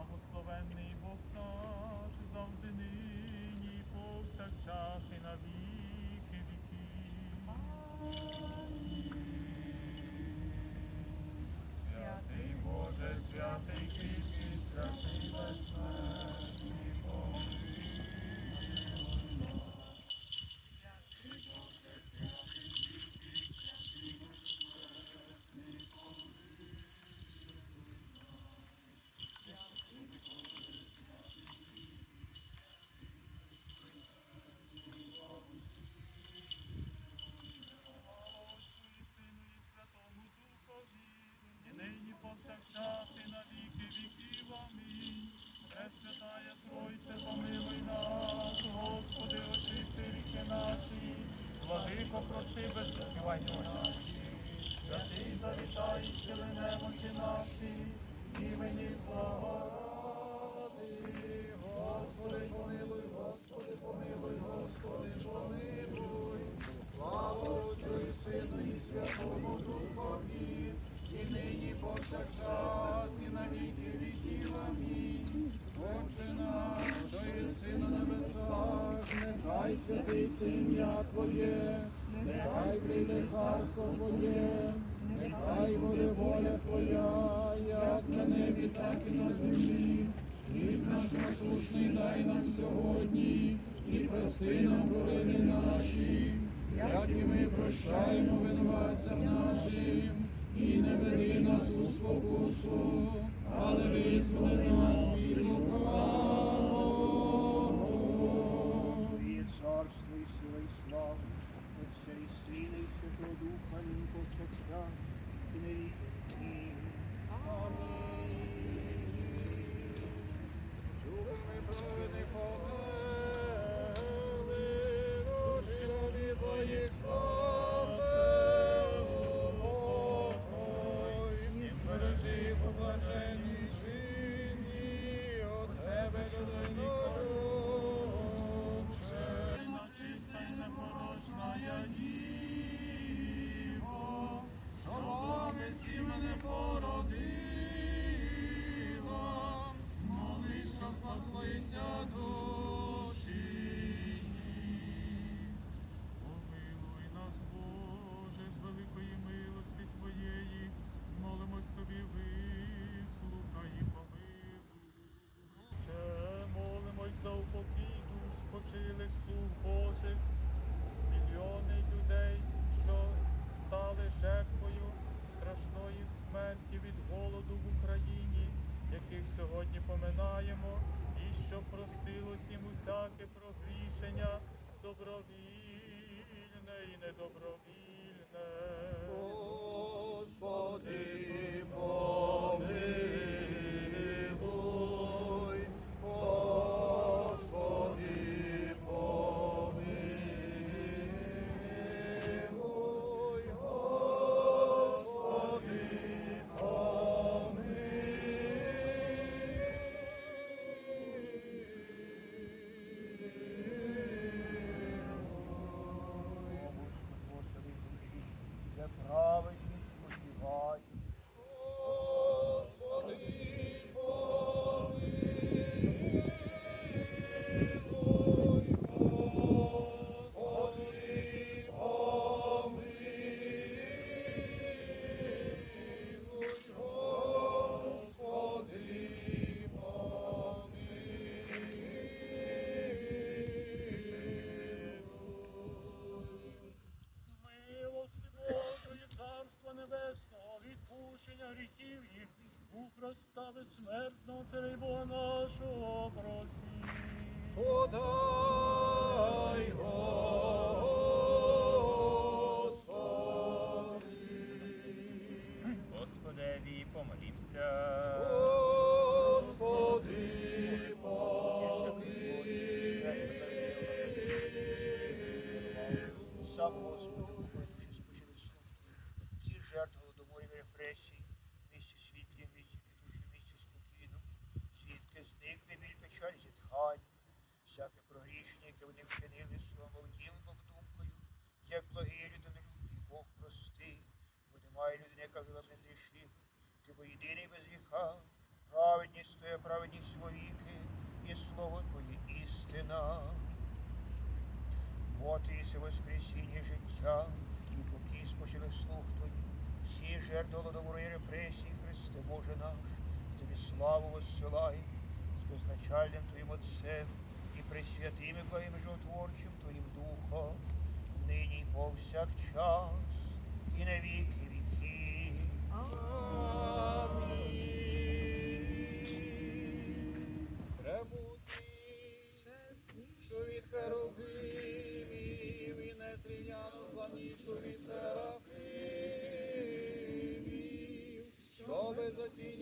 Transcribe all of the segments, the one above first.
Благословенний Бог наш, завжди нині, повсякчас і на віки віків. Завітай, сили немощі наші, імені благоради. Господи, помилуй, Господи, помилуй, Господи, помилуй. Слава Отцю Сину і Святому Духові, і нині повсякчас, і на віки віків. Амінь. Отче наш, що єси на небесах, нехай святиться ім'я Твоє, нехай прийде царство Твоє, нехай буде воля Твоя, як на небі, так і на землі. Хліб наш насущний дай нам сьогодні, і прости нам провини наші, як і ми прощаємо винуватцям нашим, і не веди нас у спокусу, але визволи нас від лукавого. І сила і слава, Отця і Сина і Духа, нині повсякчас, і поминаємо, і що простилось їм усяке прогрішення добровільне і недобровільне. Господи, помилуй, Вот і воскресіння життя, і поки спочили слух Твої, всі жертви голодомору і репресії, Христе Боже наш, Тобі славу воссилай, з безначальним Твоїм Отцем і пресвятим і благим животворчим Твоїм Духом, нині й повсякчас, і на віки віків. Премудрість,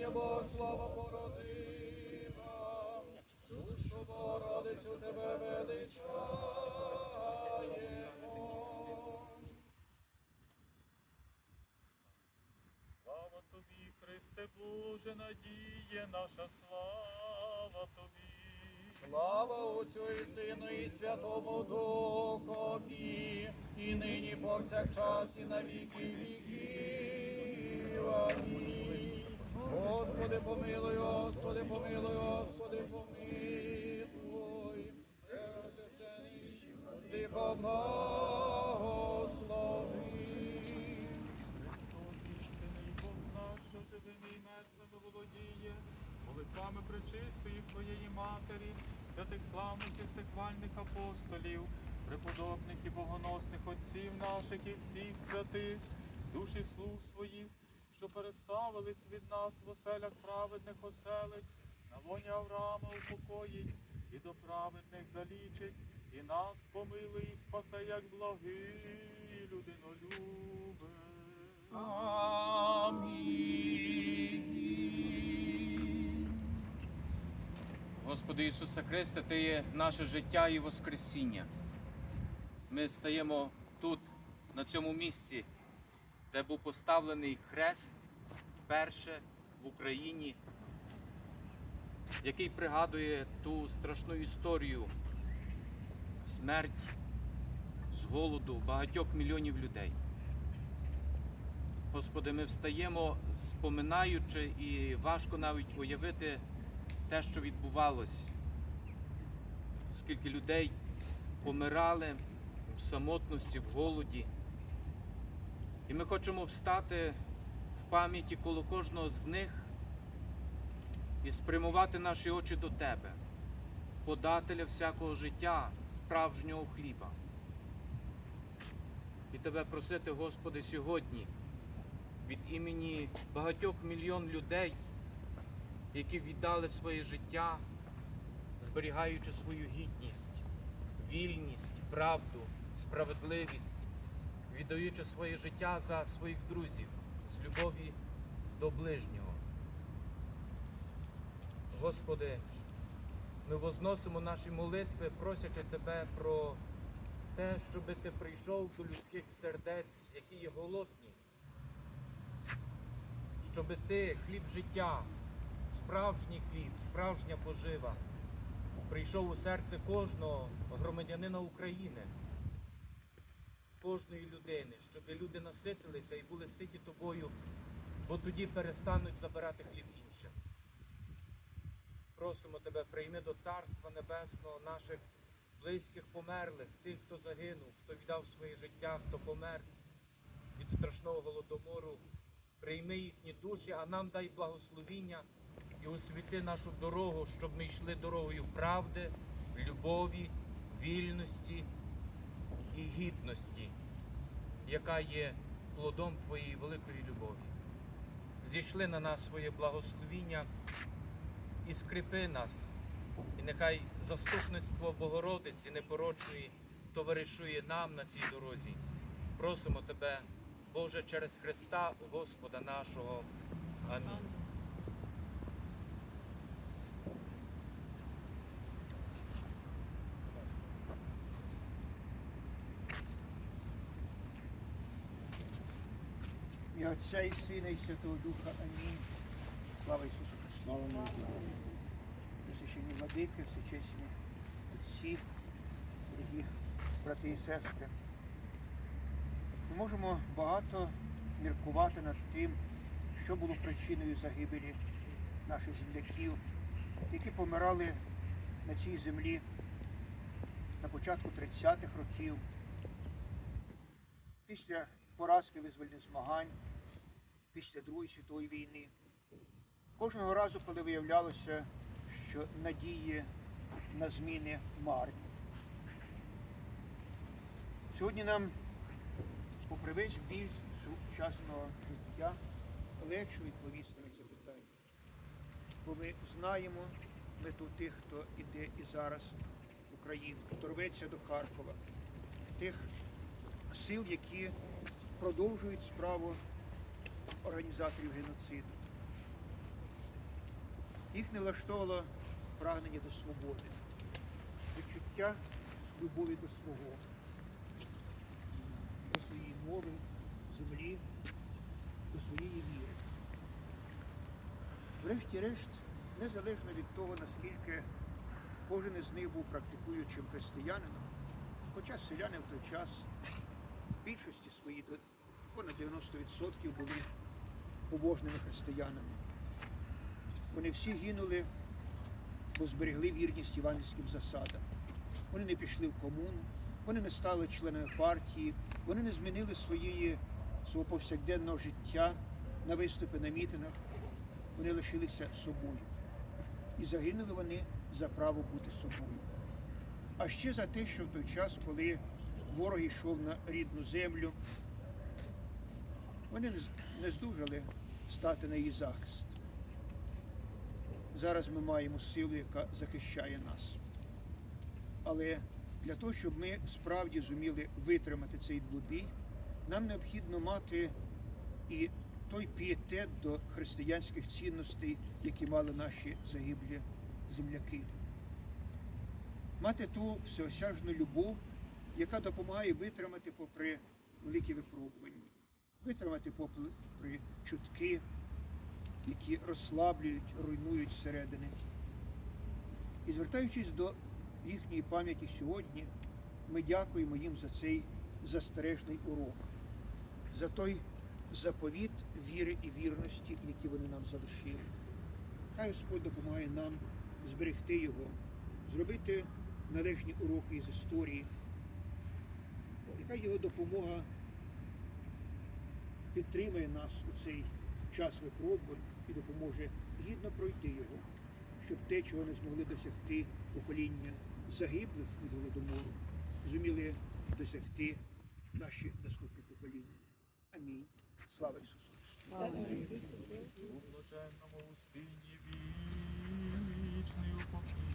безотіння Бога слава породила, сушу Богородицю тебе величаємо. Слава тобі, Христе Боже, надіє наша слава тобі. Слава Отцю і Сину і Святому Духові, і нині повсякчас, і на віки віків. Амінь. Господи, помилуй, Господи, помилуй, Господи, помилуй. Преосвящений, Тихо благослови. Істинний Бог наш, що живими і мертвими володіє, молитвами пречистої Твоєї Матері, святих славних і всехвальних апостолів, преподобних і богоносних отців наших і всіх святих, душі слуг своїх, що переставились від нас в оселях праведних оселить, на лоні Авраама упокоїть, і до праведних залічить, і нас помилуй і спасе, як благий людинолюбе. Амінь. Господи Ісусе Христе, Ти є наше життя і Воскресіння. Ми стаємо тут, на цьому місці, де був поставлений хрест вперше в Україні, який пригадує ту страшну історію смерть з голоду багатьох мільйонів людей. Господи, ми встаємо, споминаючи, і важко навіть уявити те, що відбувалось, скільки людей помирали в самотності, в голоді. І ми хочемо встати в пам'яті коло кожного з них і спрямувати наші очі до Тебе, подателя всякого життя, справжнього хліба. І Тебе просити, Господи, сьогодні від імені багатьох мільйон людей які віддали своє життя, зберігаючи свою гідність, вільність, правду, справедливість, віддаючи своє життя за своїх друзів з любові до ближнього. Господи, ми возносимо наші молитви, просячи Тебе про те, щоби Ти прийшов до людських сердець, які є голодні, щоби Ти, хліб життя, справжній хліб, справжня пожива прийшов у серце кожного громадянина України, кожної людини, щоб люди наситилися і були ситі тобою, бо тоді перестануть забирати хліб іншим. Просимо тебе, прийми до Царства Небесного наших близьких померлих, тих, хто загинув, хто віддав своє життя, хто помер від страшного голодомору. Прийми їхні душі, а нам дай благословіння і освіти нашу дорогу, щоб ми йшли дорогою правди, любові, вільності і гідності, яка є плодом Твоєї великої любові. Зійшли на нас своє благословіння і скріпи нас, і нехай заступництво Богородиці непорочної товаришує нам на цій дорозі. Просимо Тебе, Боже, через Христа Господа нашого. Амінь. І Отця і Сина, і Святого Духа. Амінь. Слава Ісусу Христу. Священні владики, всечесні отці, дорогі брати і сестри. Ми можемо багато міркувати над тим, що було причиною загибелі наших земляків, які помирали на цій землі на початку 30-х років, після поразки визвольних змагань, після Другої світової війни. Кожного разу, коли виявлялося, що надії на зміни марні. Сьогодні нам, попри весь біль сучасного життя, легше відповісти на це питання. Бо ми знаємо мету тих, хто іде і зараз в Україну, хто рветься до Харкова, тих сил, які продовжують справу організаторів геноциду. Їх не влаштовувало прагнення до свободи, відчуття любові до свого, до своєї мови, землі, до своєї віри. Врешті-решт, незалежно від того, наскільки кожен із них був практикуючим християнином, хоча селяни в той час в більшості своїй понад 90% були побожними християнами. Вони всі гинули, бо зберегли вірність євангельським засадам. Вони не пішли в комуну, вони не стали членами партії, вони не змінили своєї, свого повсякденного життя на виступи на мітинах. Вони лишилися собою. І загинули вони за право бути собою. А ще за те, що в той час, коли ворог йшов на рідну землю, вони не не здужали стати на її захист. Зараз ми маємо силу, яка захищає нас. Але для того, щоб ми справді зуміли витримати цей двобій, нам необхідно мати і той пієтет до християнських цінностей, які мали наші загиблі земляки. Мати ту всеосяжну любов, яка допомагає витримати попри великі випробування, витримати попри чутки, які розслаблюють, руйнують зсередини. І звертаючись до їхньої пам'яті сьогодні, ми дякуємо їм за цей застережний урок, за той заповіт віри і вірності, які вони нам залишили. Хай Господь допомагає нам зберегти його, зробити належні уроки із історії. І хай його допомога підтримає нас у цей час випробувань і допоможе гідно пройти його, щоб те, чого не змогли досягти покоління загиблих від голодомору, зуміли досягти наші наступні покоління. Амінь. Слава Ісусу! У блаженному успінні вічний упокій.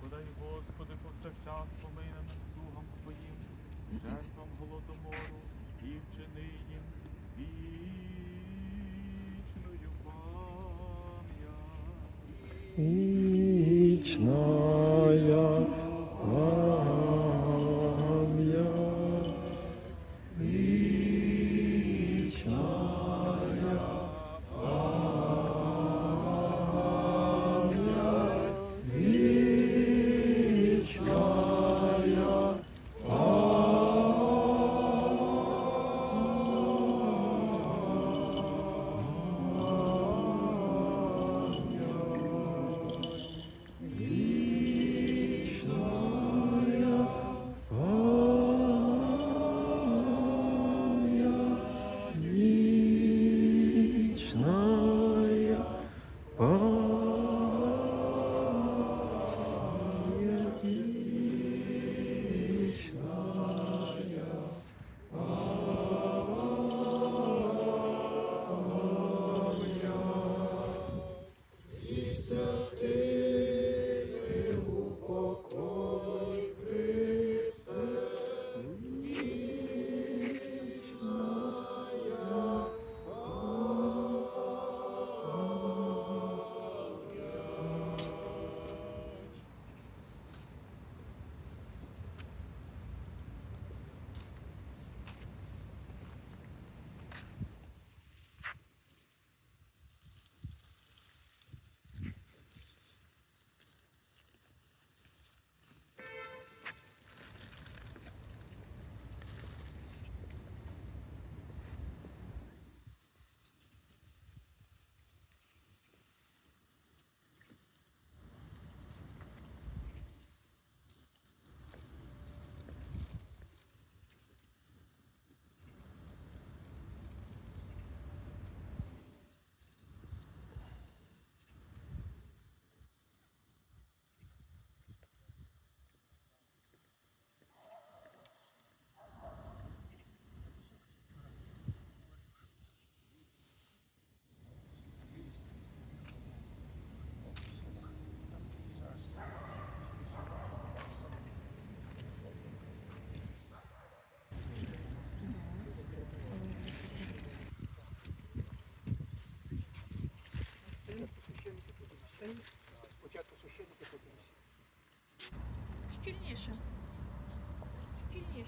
Подай, Господи, повсякчас помий над слугам Твоїм, жертвам голодомору і вчини їм вічною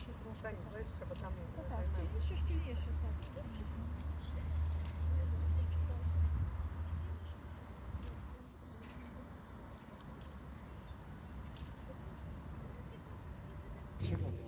Стань ближче, бо там Ще ж